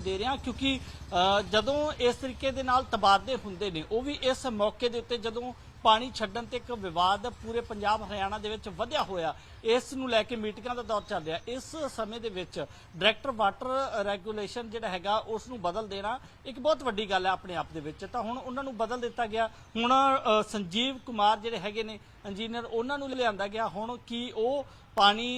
ਦੇ ਰਿਹਾ ਕਿਉਂਕਿ ਜਦੋਂ ਇਸ ਤਰੀਕੇ ਦੇ ਨਾਲ ਤਬਾਦਲੇ ਹੁੰਦੇ ਨੇ, ਉਹ ਵੀ ਇਸ ਮੌਕੇ ਦੇ ਉੱਤੇ ਜਦੋਂ ਪਾਣੀ ਛੱਡਣ ਤੇ ਇੱਕ ਵਿਵਾਦ ਪੂਰੇ ਪੰਜਾਬ, ਹਰਿਆਣਾ ਦੇ ਵਿੱਚ ਵਧਿਆ ਹੋਇਆ, ਇਸ ਨੂੰ ਲੈ ਕੇ ਮੀਟਿੰਗਾਂ ਦਾ ਦੌਰ ਚੱਲ ਰਿਹਾ। ਇਸ ਸਮੇਂ ਦੇ ਵਿੱਚ ਡਾਇਰੈਕਟਰ ਵਾਟਰ ਰੈਗੂਲੇਸ਼ਨ ਜਿਹੜਾ ਹੈਗਾ, ਉਸ ਨੂੰ ਬਦਲ ਦੇਣਾ ਇੱਕ ਬਹੁਤ ਵੱਡੀ ਗੱਲ ਹੈ ਆਪਣੇ ਆਪ ਦੇ ਵਿੱਚ। ਤਾਂ ਹੁਣ ਉਹਨਾਂ ਨੂੰ ਬਦਲ ਦਿੱਤਾ ਗਿਆ। ਹੁਣ ਸੰਜੀਵ ਕੁਮਾਰ ਜਿਹੜੇ ਹੈਗੇ ਨੇ, ਇੰਜੀਨੀਅਰ, ਉਹਨਾਂ ਨੂੰ ਲਿਆਂਦਾ ਗਿਆ। ਹੁਣ ਕੀ ਉਹ ਪਾਣੀ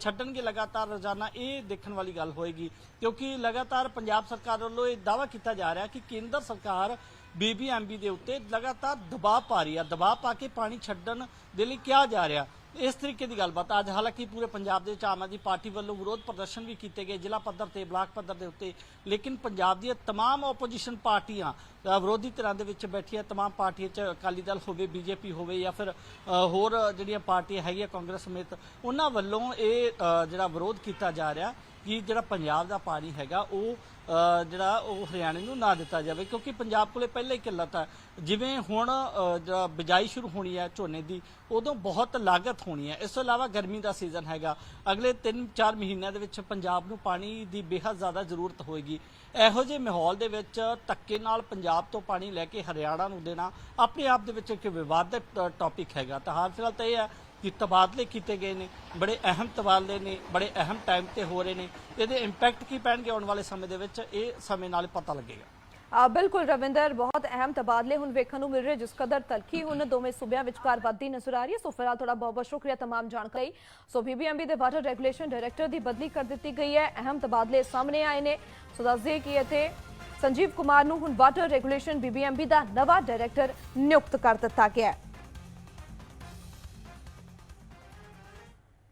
ਛੱਡਣਗੇ ਲਗਾਤਾਰ ਰੋਜ਼ਾਨਾ, ਇਹ ਦੇਖਣ ਵਾਲੀ ਗੱਲ ਹੋਏਗੀ। ਕਿਉਂਕਿ ਲਗਾਤਾਰ ਪੰਜਾਬ ਸਰਕਾਰ ਵੱਲੋਂ ਇਹ ਦਾਅਵਾ ਕੀਤਾ ਜਾ ਰਿਹਾ ਕਿ ਕੇਂਦਰ ਸਰਕਾਰ ਬੀਬੀਐਮਬੀ ਦੇ ਉੱਤੇ ਲਗਾਤਾਰ ਦਬਾਅ ਪਾ ਰਹੀ ਆ। ਦਬਾਅ ਪਾ ਕੇ ਪਾਣੀ ਛੱਡਣ ਦੇ ਲਈ ਕਿਹਾ ਜਾ ਰਿਹਾ। ਇਸ ਤਰੀਕੇ ਦੀ ਗੱਲਬਾਤ ਅੱਜ ਹਾਲਾਂਕਿ ਪੂਰੇ ਪੰਜਾਬ ਦੇ ਵਿੱਚ ਆਮ ਆਦਮੀ ਪਾਰਟੀ ਵੱਲੋਂ ਵਿਰੋਧ ਪ੍ਰਦਰਸ਼ਨ ਵੀ ਕੀਤੇ ਗਏ ਜ਼ਿਲ੍ਹਾ ਪੱਧਰ ਤੇ ਬਲਾਕ ਪੱਧਰ ਦੇ ਉੱਤੇ ਲੇਕਿਨ ਪੰਜਾਬ ਦੀਆਂ तमाम ਆਪੋਜੀਸ਼ਨ ਪਾਰਟੀਆਂ ਅ, ਵਿਰੋਧੀ ਧਿਰਾਂ ਦੇ ਵਿੱਚ ਬੈਠੀਆਂ तमाम ਪਾਰਟੀਆਂ ਚ ਅਕਾਲੀ ਦਲ ਹੋਵੇ ਬੀਜੇਪੀ ਹੋਵੇ ਜਾਂ ਫਿਰ ਅ, ਹੋਰ ਜਿਹੜੀਆਂ ਪਾਰਟੀਆਂ ਹੈਗੀਆਂ ਕਾਂਗਰਸ ਸਮੇਤ ਉਹਨਾਂ ਵੱਲੋਂ ਇਹ ਅ, ਜਿਹੜਾ ਵਿਰੋਧ ਕੀਤਾ ਜਾ ਰਿਹਾ ਕਿ ਜਿਹੜਾ ਪੰਜਾਬ ਦਾ ਪਾਣੀ ਹੈਗਾ ਉਹ ਜਿਹੜਾ ਉਹ ਹਰਿਆਣੇ ਨੂੰ ਨਾ ਦਿੱਤਾ ਜਾਵੇ ਕਿਉਂਕਿ ਪੰਜਾਬ ਕੋਲੇ ਪਹਿਲਾਂ ਹੀ ਕਿੱਲਤ ਹੈ ਜਿਵੇਂ ਹੁਣ ਅ, ਜਿਹੜਾ ਬਿਜਾਈ ਸ਼ੁਰੂ ਹੋਣੀ ਹੈ ਝੋਨੇ ਦੀ ਉਦੋਂ ਬਹੁਤ ਲਾਗਤ ਹੋਣੀ ਹੈ। ਇਸ ਤੋਂ ਇਲਾਵਾ ਗਰਮੀ ਦਾ ਸੀਜ਼ਨ ਹੈਗਾ। ਅਗਲੇ 3-4 ਮਹੀਨਿਆਂ ਦੇ ਵਿੱਚ ਪੰਜਾਬ ਨੂੰ ਪਾਣੀ ਦੀ ਬੇਹੱਦ ਜ਼ਿਆਦਾ ਜ਼ਰੂਰਤ ਹੋਏਗੀ। ਇਹੋ ਜਿਹੇ ਮਾਹੌਲ ਦੇ ਵਿੱਚ ਧੱਕੇ ਨਾਲ ਪੰਜਾਬ ਤੋਂ ਪਾਣੀ ਲੈ ਕੇ ਹਰਿਆਣਾ ਨੂੰ ਦੇਣਾ ਆਪਣੇ ਆਪ ਦੇ ਵਿੱਚ ਇੱਕ ਵਿਵਾਦਿਤ ਟੌਪਿਕ ਹੈਗਾ। ਤਾਂ ਹਾਲ ਫਿਲਹਾਲ ਤਾਂ ਇਹ ਹੈ ਕਿ ਤਬਾਦਲੇ ਕੀਤੇ ਗਏ ਨੇ ਬੜੇ ਅਹਿਮ ਤਬਾਦਲੇ ਨੇ ਬੜੇ ਅਹਿਮ ਟਾਈਮ ਤੇ ਹੋ ਰਹੇ ਨੇ ਇਹਦੇ ਇੰਪੈਕਟ ਕੀ ਪੈਣਗੇ ਆਉਣ ਵਾਲੇ ਸਮੇਂ ਦੇ ਵਿੱਚ ਇਹ ਸਮੇਂ ਨਾਲ ਪਤਾ ਲੱਗੇਗਾ ਆ ਬਿਲਕੁਲ ਰਵਿੰਦਰ ਬਹੁਤ ਅਹਿਮ ਤਬਾਦਲੇ ਹੁਣ ਵੇਖਣ ਨੂੰ ਮਿਲ ਰਹੇ ਜਿਸ ਕਦਰ ਤਲਖੀ ਹੁਣ ਦੋਵੇਂ ਸੂਬਿਆਂ ਵਿਚਕਾਰ ਵੱਧਦੀ ਨਜ਼ਰ ਆ ਰਹੀ ਹੈ ਸੋ ਫਿਲਹਾਲ ਤੁਹਾਡਾ ਬਹੁਤ ਬਹੁਤ ਸ਼ੁਕਰੀਆ तमाम ਜਾਣਕਾਰੀ ਲਈ। ਸੋ ਬੀਬੀਐਮਬੀ ਦੇ ਵਾਟਰ ਰੈਗੂਲੇਸ਼ਨ ਡਾਇਰੈਕਟਰ ਦੀ ਬਦਲੀ ਕਰ ਦਿੱਤੀ ਗਈ ਹੈ ਅਹਿਮ ਤਬਾਦਲੇ ਸਾਹਮਣੇ ਆਏ ਨੇ ਸੋ ਦੱਸ ਦਈਏ ਕਿ ਇੱਥੇ ਸੰਜੀਵ ਕੁਮਾਰ ਨੂੰ ਹੁਣ ਵਾਟਰ ਰੈਗੂਲੇਸ਼ਨ ਬੀਬੀਐਮਬੀ ਦਾ ਨਵਾਂ ਡਾਇਰੈਕਟਰ ਨਿਯੁਕਤ ਕਰ ਦਿੱਤਾ ਗਿਆ ਹੈ